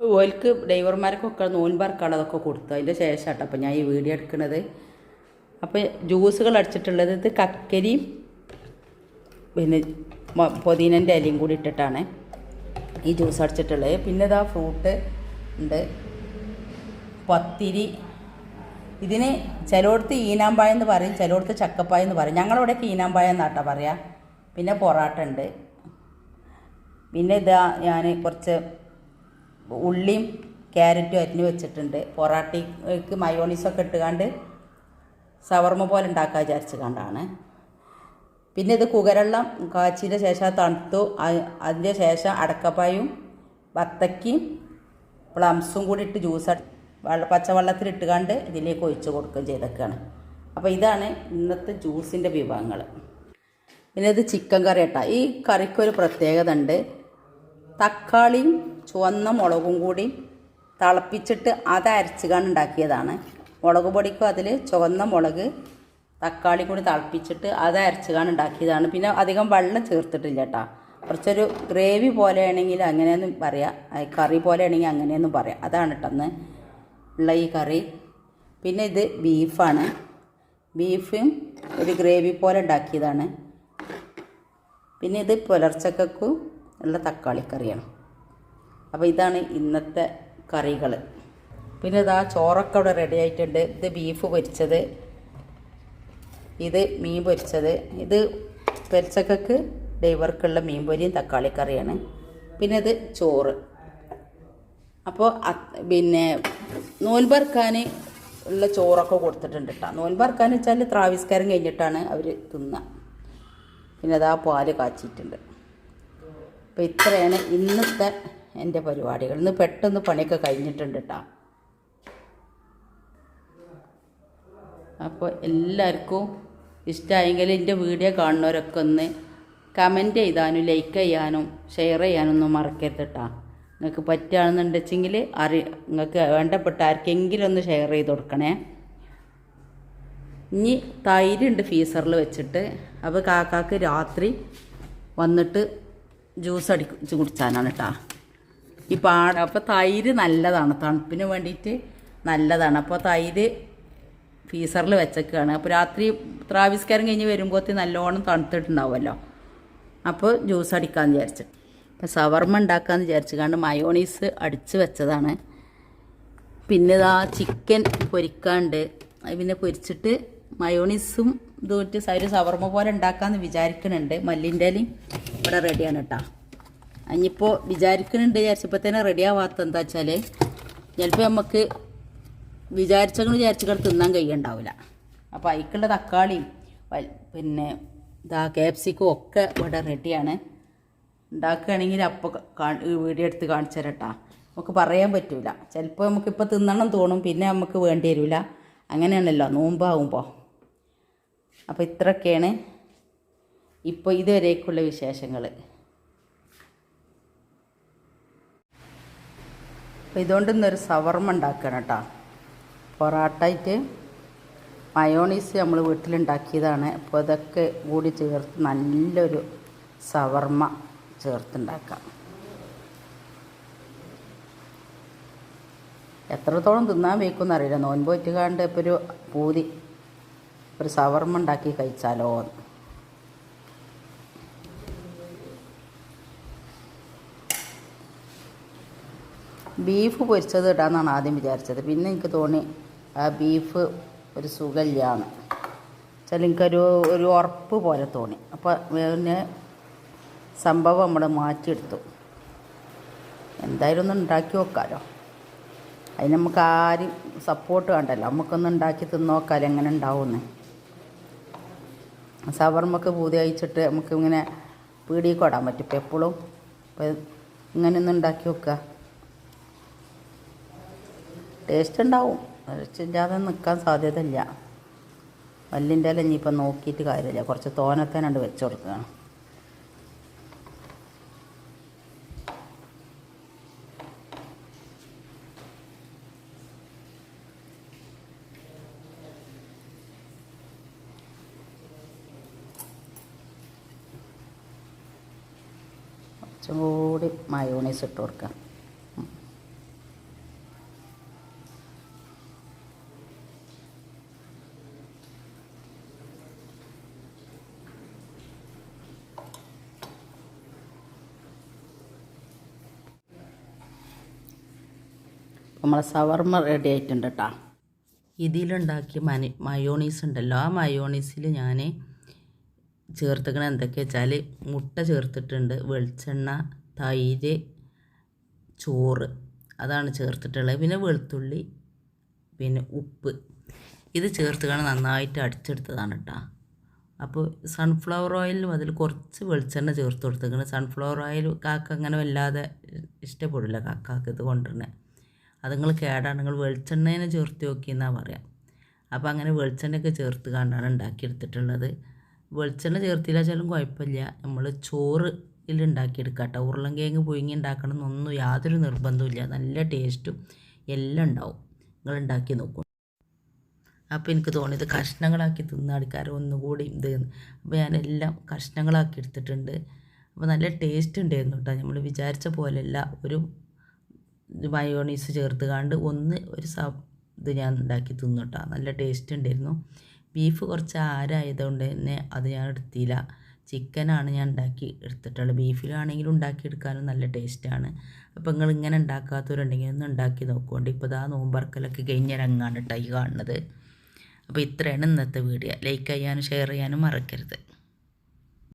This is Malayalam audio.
ഓൽക്ക് ഡ്രൈവർമാർക്കൊക്കെ നോൻപാർക്കുള്ളതൊക്കെ കൊടുത്തു അതിന്റെ ശേഷം കേട്ടോ അപ്പോൾ ഞാൻ ഈ വീഡിയോ എടുക്കുന്നത് അപ്പോൾ ജ്യൂസുകൾ അടിച്ചിട്ടുള്ളത് ഇത് കക്കരിയും പിന്നെ പൊതീനന്റെ ഇലയും കൂടി ഇട്ടിട്ടാണ് ഈ ജ്യൂസ് അടിച്ചിട്ടുള്ളത്. പിന്നെ ഇതാ ഫ്രൂട്ട് ഉണ്ട്. പത്തിരി. ഇതിന് ചിലയിടത്ത് ഈനാമ്പായ എന്ന് പറയും ചിലയിടത്ത് ചക്കപ്പായ എന്ന് പറയും. ഞങ്ങളിവിടെയൊക്കെ ഈനാമ്പായ എന്നാട്ടാ പറയാ. പിന്നെ പൊറാട്ട ഉണ്ട്. പിന്നെ ഇതാ ഞാൻ കുറച്ച് ഉള്ളിയും ക്യാരറ്റും അരിഞ്ഞ് വെച്ചിട്ടുണ്ട്. പൊറാട്ടയ്ക്ക് മയോണീസൊക്കെ ഇട്ടുകാണ്ട് സവർമ്മ പോലെ ഉണ്ടാക്കാൻ വിചാരിച്ചു കണ്ടാണ് പിന്നെ ഇത് കുകരള്ളം കാച്ചിന്റെ ശേഷം തണുത്തു. അതിന്റെ ശേഷം അടക്കപ്പായും വത്തക്കയും പ്ലംസും കൂടി ഇട്ട് ജ്യൂസ് വെള്ള പച്ചവെള്ളത്തിൽ ഇട്ടുകാണ്ട് ഇതിലേക്ക് ഒഴിച്ച് കൊടുക്കുകയും ചെയ്തൊക്കെയാണ് അപ്പോൾ ഇതാണ് ഇന്നത്തെ ജ്യൂസിന്റെ വിഭവങ്ങൾ. പിന്നെ ഇത് ചിക്കൻ കറി കേട്ടോ. ഈ കറിക്കൊരു പ്രത്യേകത ഉണ്ട് തക്കാളിയും ചുവന്ന മുളകും കൂടി തിളപ്പിച്ചിട്ട് അത് അരച്ചുകാണ് ഉണ്ടാക്കിയതാണ്. മുളക് പൊടിക്കും അതിൽ ചുവന്ന മുളക് തക്കാളി കൂടി തിളപ്പിച്ചിട്ട് അത് അരച്ചുകാണ് ഉണ്ടാക്കിയതാണ്. പിന്നെ അധികം വെള്ളം ചേർത്തിട്ടില്ല കേട്ടോ. കുറച്ചൊരു ഗ്രേവി പോലെയാണെങ്കിൽ അങ്ങനെയൊന്നും പറയാം. കറി പോലെയാണെങ്കിൽ അങ്ങനെയൊന്നും പറയാം. അതാണ് കേട്ടോ ഉള്ള ഈ കറി. പിന്നെ ഇത് ബീഫാണ്. ബീഫും ഒരു ഗ്രേവി പോലെ ഉണ്ടാക്കിയതാണ്. പിന്നെ ഇത് പുലർച്ചക്കും ഉള്ള തക്കാളി കറിയാണ് അപ്പോൾ ഇതാണ് ഇന്നത്തെ കറികൾ പിന്നെ ഇതാ ചോറൊക്കെ അവിടെ റെഡി ആയിട്ടുണ്ട്. ഇത് ബീഫ് പൊരിച്ചത്. ഇത് മീൻ പൊരിച്ചത്. ഇത് പെരിച്ചക്കക്ക് ഡൈവർക്കുള്ള മീൻ പൊരിയും തക്കാളി കറിയാണ്. പിന്നെ ഇത് ചോറ്. അപ്പോൾ പിന്നെ നോൻപറക്കാൻ ഉള്ള ചോറൊക്കെ കൊടുത്തിട്ടുണ്ട് കേട്ടോ നോൻപറക്കാൻ വെച്ചാൽ ത്രാവിസ്കാരം കഴിഞ്ഞിട്ടാണ് അവർ തിന്നുക പിന്നെ അതാ പാൽ കാച്ചിട്ടുണ്ട് അപ്പോൾ ഇത്രയാണ് ഇന്നത്തെ എന്റെ പരിപാടികൾ. ഇന്ന് പെട്ടെന്ന് പണിയൊക്കെ കഴിഞ്ഞിട്ടുണ്ട് കേട്ടോ അപ്പോൾ എല്ലാവർക്കും ഇഷ്ടമായെങ്കിൽ എന്റെ വീഡിയോ കാണുന്നവരൊക്കെ ഒന്ന് കമന്റ് ചെയ്താനും ലൈക്ക് ചെയ്യാനും ഷെയർ ചെയ്യാനും ഒന്നും മറക്കരുത് കേട്ടോ നിങ്ങൾക്ക് പറ്റുകയാണെന്നുണ്ടെച്ചെങ്കിൽ അറി നിങ്ങൾക്ക് വേണ്ടപ്പെട്ട ആർക്കെങ്കിലും ഒന്ന് ഷെയർ ചെയ്ത് കൊടുക്കണേ. ഇനി തൈരുണ്ട് ഫീസറിൽ വെച്ചിട്ട്. അപ്പോൾ കാക്കാക്ക് രാത്രി വന്നിട്ട് ജ്യൂസ് അടിച്ച് കുടിച്ചാനാണ് കേട്ടോ ഈ പാട അപ്പോൾ തൈര് നല്ലതാണ്. തണുപ്പിന് വേണ്ടിയിട്ട് നല്ലതാണ്. അപ്പോൾ തൈര് ഫീസറിൽ വെച്ചേക്കാണ്. അപ്പോൾ രാത്രി ത്രാവിസ്കാരം കഴിഞ്ഞ് വരുമ്പോഴത്തേ നല്ലോണം തണുത്തിട്ടുണ്ടാവുമല്ലോ. അപ്പോൾ ജ്യൂസ് അടിക്കാമെന്ന് വിചാരിച്ചു. അപ്പോൾ സവർമ്മ ഉണ്ടാക്കാമെന്ന് വിചാരിച്ചു കാരണം മയോണീസ് അടിച്ച് വെച്ചതാണ്. പിന്നെ ഇതാ ചിക്കൻ പൊരിക്കാണ്ട്. പിന്നെ പൊരിച്ചിട്ട് മയോണീസും ഇതോട്ട് സൈഡ് സവർമ്മ പോലെ ഉണ്ടാക്കാമെന്ന് വിചാരിക്കുന്നുണ്ട് മല്ലിന്റെ ഇവിടെ റെഡിയാണ് കേട്ടോ ഇനിയിപ്പോൾ വിചാരിക്കുന്നുണ്ട് വിചാരിച്ചപ്പോൾ തന്നെ റെഡി ആവാത്ത എന്താ വെച്ചാൽ ചിലപ്പോൾ നമുക്ക് വിചാരിച്ചങ്ങൾ വിചാരിച്ചങ്ങൾ തിന്നാൻ കഴിയുണ്ടാവില്ല. അപ്പോൾ അതിക്കുള്ള തക്കാളിയും പിന്നെ ഇതാ ക്യാപ്സിക്കും ഒക്കെ ഇവിടെ റെഡിയാണ് ഉണ്ടാക്കുകയാണെങ്കിൽ അപ്പോൾ വീഡിയോ എടുത്ത് കാണിച്ചു തരട്ടാ. നമുക്ക് പറയാൻ പറ്റൂല. ചിലപ്പോൾ നമുക്കിപ്പോൾ തിന്നണം തോന്നും പിന്നെ നമുക്ക് വേണ്ടി വരില്ല അങ്ങനെയാണല്ലോ നോമ്പാവുമ്പോൾ അപ്പോൾ ഇത്രയൊക്കെയാണ് ഇപ്പോൾ ഇതുവരേക്കുള്ള വിശേഷങ്ങൾ അപ്പോൾ ഇതുകൊണ്ട് ഇന്നൊരു സവർമ്മ ഉണ്ടാക്കണം കേട്ടോ. പൊറാട്ടായിട്ട് മയോണീസ് നമ്മൾ വീട്ടിലുണ്ടാക്കിയതാണ്. അപ്പോൾ ഇതൊക്കെ കൂടി ചേർത്ത് നല്ലൊരു സവർമ്മ ചേർത്തുണ്ടാക്കാം. എത്രത്തോളം തിന്നാൻ വയ്ക്കുമെന്ന് അറിയില്ല. നോൻപോറ്റുകാണ്ട് ഇപ്പോൾ ഒരു പൂതി ഒരു സവർമ്മ ഉണ്ടാക്കി കഴിച്ചാലോ എന്ന്. ബീഫ് പൊരിച്ചത് ഇടാമെന്നാണ് ആദ്യം വിചാരിച്ചത്. പിന്നെ എനിക്ക് തോന്നി ആ ബീഫ് ഒരു സുഖമില്ലാണ് വെച്ചാൽ എനിക്കൊരു ഒരു ഉറപ്പ് പോലെ തോന്നി. അപ്പോൾ പിന്നെ സംഭവം നമ്മൾ മാറ്റിയെടുത്തു. എന്തായാലും ഒന്ന് ഉണ്ടാക്കി നോക്കാമല്ലോ അതിന് നമുക്ക് ആരും സപ്പോർട്ട് വേണ്ടല്ലോ. നമുക്കൊന്ന് ഉണ്ടാക്കി തിന്ന് നോക്കാമല്ലോ എങ്ങനെ ഉണ്ടാവുമെന്ന് സവർമ്മക്ക് പൂതി അയച്ചിട്ട് നമുക്ക് ഇങ്ങനെ പീടിയിൽ കൊടാൻ പറ്റും. എപ്പോഴും ഇങ്ങനെ ഒന്ന് ഉണ്ടാക്കി വെക്കുക ടേസ്റ്റ് ഉണ്ടാവും. ഇല്ലാതെ നിൽക്കാൻ സാധ്യതയില്ല. വല്ലിന്റെ ഇല ഇനിയിപ്പം നോക്കിയിട്ട് കാര്യമില്ല. കുറച്ച് തോനത്തേനുണ്ട് വെച്ച് കൊടുക്കുകയാണ്. കുറച്ചും കൂടി മയോണീസ് ഇട്ട് കൊടുക്കാം നമ്മളെ സവർമ റെഡി ആയിട്ടുണ്ട് കേട്ടോ ഇതിലുണ്ടാക്കിയ മനി മയോണീസ് ഉണ്ടല്ലോ. ആ മയോണീസിൽ ഞാൻ ചേർത്തുക്കണ എന്തൊക്കെയാ വെച്ചാൽ മുട്ട ചേർത്തിട്ടുണ്ട് വെളിച്ചെണ്ണ തൈര് ചോറ്. അതാണ് ചേർത്തിട്ടുള്ളത്. പിന്നെ വെളുത്തുള്ളി പിന്നെ ഉപ്പ്. ഇത് ചേർത്തുകയാണ് നന്നായിട്ട് അടിച്ചെടുത്തതാണ് കേട്ടോ അപ്പോൾ സൺഫ്ലവർ ഓയിലും അതിൽ കുറച്ച് വെളിച്ചെണ്ണ ചേർത്ത് കൊടുത്തേക്കണം. സൺഫ്ലവർ ഓയിൽ കാക്ക അങ്ങനെ വല്ലാതെ ഇഷ്ടപ്പെടില്ല കാക്കാക്ക് ഇത് കൊണ്ടുവരുന്നത് അത് നിങ്ങൾ കേടാണ്. നിങ്ങൾ വെളിച്ചെണ്ണേനെ ചേർത്ത് നോക്കി എന്നാണ് പറയാം. അപ്പോൾ അങ്ങനെ വെളിച്ചെണ്ണയൊക്കെ ചേർത്ത് കണ്ടാണ് ഉണ്ടാക്കിയെടുത്തിട്ടുള്ളത്. വെളിച്ചെണ്ണ ചേർത്തില്ല വെച്ചാലും കുഴപ്പമില്ല. നമ്മൾ ചോറ് ഇതിൽ ഉണ്ടാക്കിയെടുക്കുക കേട്ടോ ഉരുളൻകിഴങ്ങ് പുഴുങ്ങി ഉണ്ടാക്കണം എന്നൊന്നും യാതൊരു നിർബന്ധമില്ല നല്ല ടേസ്റ്റും എല്ലാം ഉണ്ടാവും. നിങ്ങൾ ഉണ്ടാക്കി നോക്കും. അപ്പോൾ എനിക്ക് തോന്നിയത് കഷ്ണങ്ങളാക്കി തിന്നാടിക്കാരോ ഒന്നുകൂടി ഇത് അപ്പോൾ ഞാനെല്ലാം കഷ്ണങ്ങളാക്കി എടുത്തിട്ടുണ്ട്. അപ്പോൾ നല്ല ടേസ്റ്റ് ഉണ്ടായിരുന്നു കേട്ടോ നമ്മൾ വിചാരിച്ച പോലെയല്ല. ഒരു മയോണീസ് ചേർത്ത് കാണ്ട് ഒന്ന് ഒരു സ ഇത് ഞാൻ ഉണ്ടാക്കി തിന്നു നല്ല ടേസ്റ്റ് ഉണ്ടായിരുന്നു. ബീഫ് കുറച്ച് ആരായതുകൊണ്ട് തന്നെ അത് ഞാൻ എടുത്തില്ല. ചിക്കനാണ് ഞാൻ ഉണ്ടാക്കി എടുത്തിട്ടുള്ളത്. ബീഫിലാണെങ്കിലും ഉണ്ടാക്കിയെടുക്കാനും നല്ല ടേസ്റ്റാണ് അപ്പോൾ നിങ്ങൾ ഇങ്ങനെ ഉണ്ടാക്കാത്തവരുണ്ടെങ്കിൽ ഒന്ന് ഉണ്ടാക്കി നോക്കുകൊണ്ട് ഇപ്പോൾ ഇതാ നോമ്പറക്കലൊക്കെ കഴിഞ്ഞ രംഗാണ് കേട്ടോ ഈ കാണുന്നത്. അപ്പോൾ ഇത്രയാണ് ഇന്നത്തെ വീഡിയോ ലൈക്ക് ചെയ്യാനും ഷെയർ ചെയ്യാനും മറക്കരുത്.